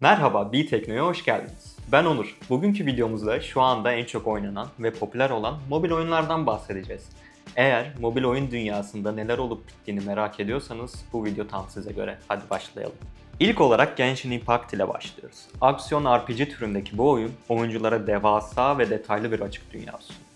Merhaba, B-Tekno'ya hoş geldiniz. Ben Onur. Bugünkü videomuzda şu anda en çok oynanan ve popüler olan mobil oyunlardan bahsedeceğiz. Eğer mobil oyun dünyasında neler olup bittiğini merak ediyorsanız bu video tam size göre. Hadi başlayalım. İlk olarak Genshin Impact ile başlıyoruz. Aksiyon RPG türündeki bu oyun oyunculara devasa ve detaylı bir açık dünya sunuyor.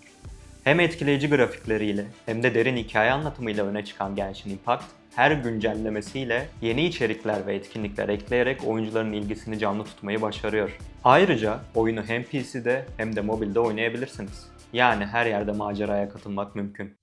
Hem etkileyici grafikleriyle hem de derin hikaye anlatımıyla öne çıkan Genshin Impact, her güncellemesiyle yeni içerikler ve etkinlikler ekleyerek oyuncuların ilgisini canlı tutmayı başarıyor. Ayrıca oyunu hem PC'de hem de mobilde oynayabilirsiniz. Yani her yerde maceraya katılmak mümkün.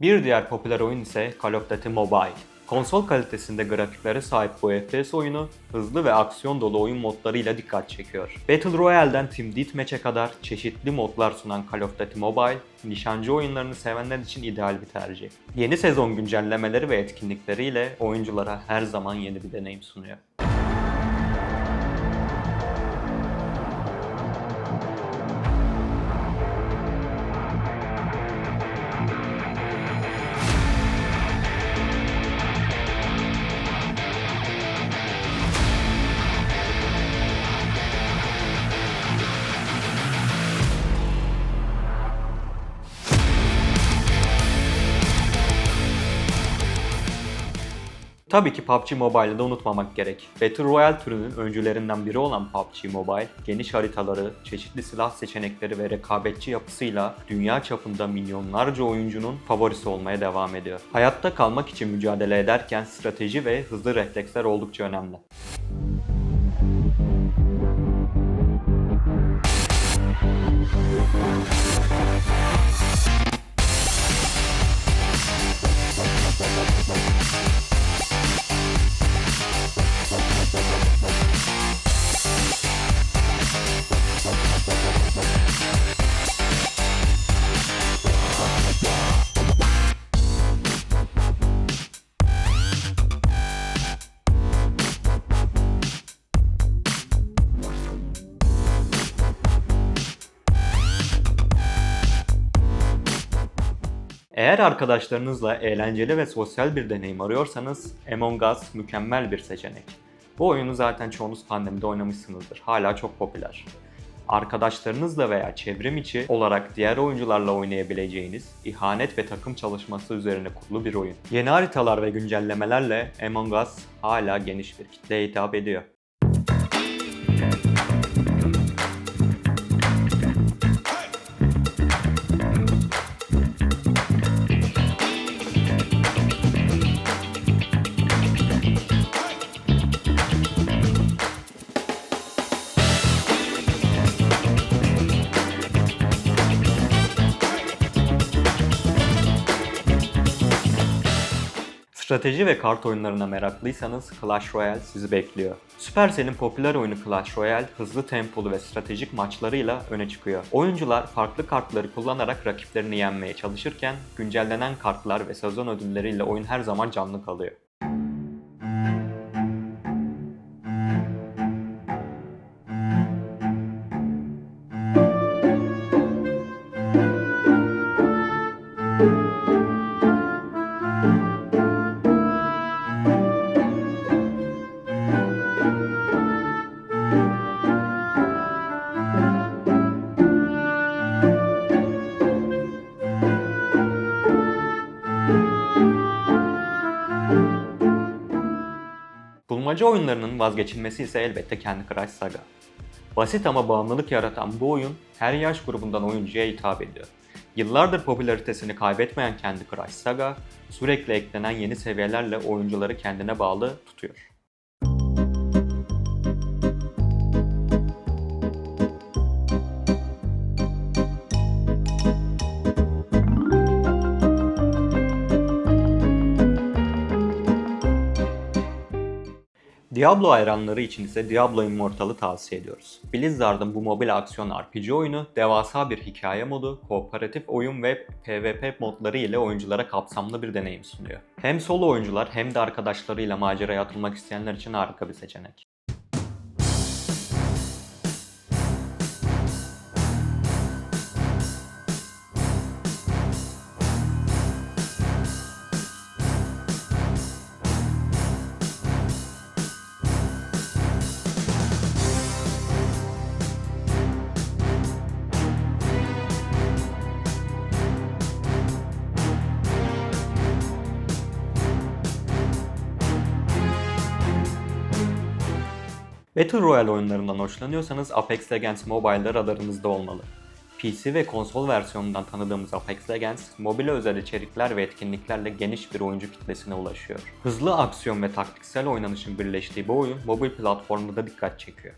Bir diğer popüler oyun ise Call of Duty Mobile. Konsol kalitesinde grafiklere sahip bu FPS oyunu hızlı ve aksiyon dolu oyun modlarıyla dikkat çekiyor. Battle Royale'den Team Deathmatch'e kadar çeşitli modlar sunan Call of Duty Mobile, nişancı oyunlarını sevenler için ideal bir tercih. Yeni sezon güncellemeleri ve etkinlikleriyle oyunculara her zaman yeni bir deneyim sunuyor. Tabii ki PUBG Mobile'ı da unutmamak gerek. Battle Royale türünün öncülerinden biri olan PUBG Mobile, geniş haritaları, çeşitli silah seçenekleri ve rekabetçi yapısıyla dünya çapında milyonlarca oyuncunun favorisi olmaya devam ediyor. Hayatta kalmak için mücadele ederken strateji ve hızlı refleksler oldukça önemli. Eğer arkadaşlarınızla eğlenceli ve sosyal bir deneyim arıyorsanız Among Us mükemmel bir seçenek. Bu oyunu zaten çoğunuz pandemide oynamışsınızdır. Hala çok popüler. Arkadaşlarınızla veya çevrim içi olarak diğer oyuncularla oynayabileceğiniz ihanet ve takım çalışması üzerine kurulu bir oyun. Yeni haritalar ve güncellemelerle Among Us hala geniş bir kitleye hitap ediyor. Strateji ve kart oyunlarına meraklıysanız Clash Royale sizi bekliyor. Supercell'in popüler oyunu Clash Royale hızlı tempolu ve stratejik maçlarıyla öne çıkıyor. Oyuncular farklı kartları kullanarak rakiplerini yenmeye çalışırken güncellenen kartlar ve sezon ödülleriyle oyun her zaman canlı kalıyor. Bulmaca oyunlarının vazgeçilmesi ise elbette Candy Crush Saga. Basit ama bağımlılık yaratan bu oyun her yaş grubundan oyuncuya hitap ediyor. Yıllardır popülaritesini kaybetmeyen Candy Crush Saga, sürekli eklenen yeni seviyelerle oyuncuları kendine bağlı tutuyor. Diablo hayranları için ise Diablo Immortal'ı tavsiye ediyoruz. Blizzard'ın bu mobil aksiyon RPG oyunu devasa bir hikaye modu, kooperatif oyun ve PvP modları ile oyunculara kapsamlı bir deneyim sunuyor. Hem solo oyuncular hem de arkadaşlarıyla maceraya atılmak isteyenler için harika bir seçenek. Battle Royale oyunlarından hoşlanıyorsanız Apex Legends Mobile'da radarınızda olmalı. PC ve konsol versiyonundan tanıdığımız Apex Legends, mobile özel içerikler ve etkinliklerle geniş bir oyuncu kitlesine ulaşıyor. Hızlı aksiyon ve taktiksel oynanışın birleştiği bu oyun mobil platformda da dikkat çekiyor.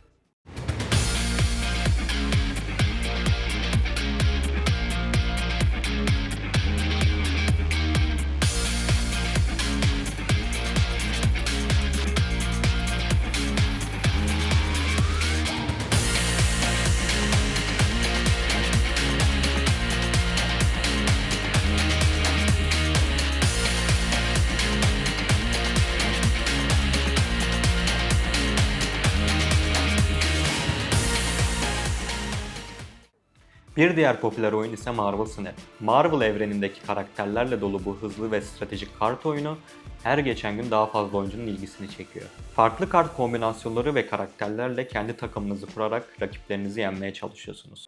Bir diğer popüler oyun ise Marvel Snap. Marvel evrenindeki karakterlerle dolu bu hızlı ve stratejik kart oyunu her geçen gün daha fazla oyuncunun ilgisini çekiyor. Farklı kart kombinasyonları ve karakterlerle kendi takımınızı kurarak rakiplerinizi yenmeye çalışıyorsunuz.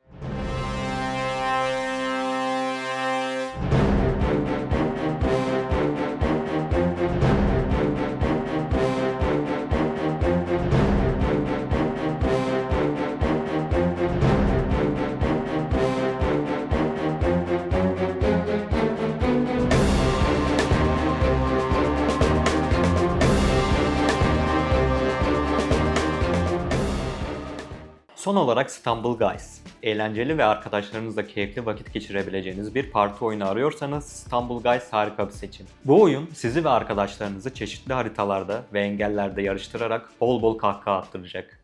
Son olarak Stumble Guys. Eğlenceli ve arkadaşlarınızla keyifli vakit geçirebileceğiniz bir parti oyunu arıyorsanız Stumble Guys harika bir seçim. Bu oyun sizi ve arkadaşlarınızı çeşitli haritalarda ve engellerde yarıştırarak bol bol kahkaha attıracak.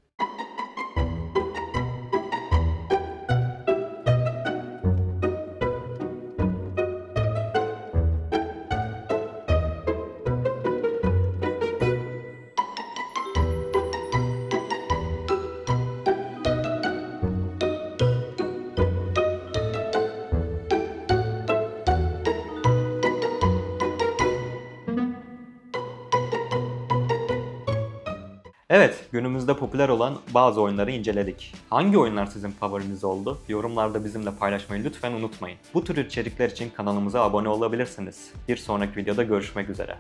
Evet, günümüzde popüler olan bazı oyunları inceledik. Hangi oyunlar sizin favoriniz oldu? Yorumlarda bizimle paylaşmayı lütfen unutmayın. Bu tür içerikler için kanalımıza abone olabilirsiniz. Bir sonraki videoda görüşmek üzere.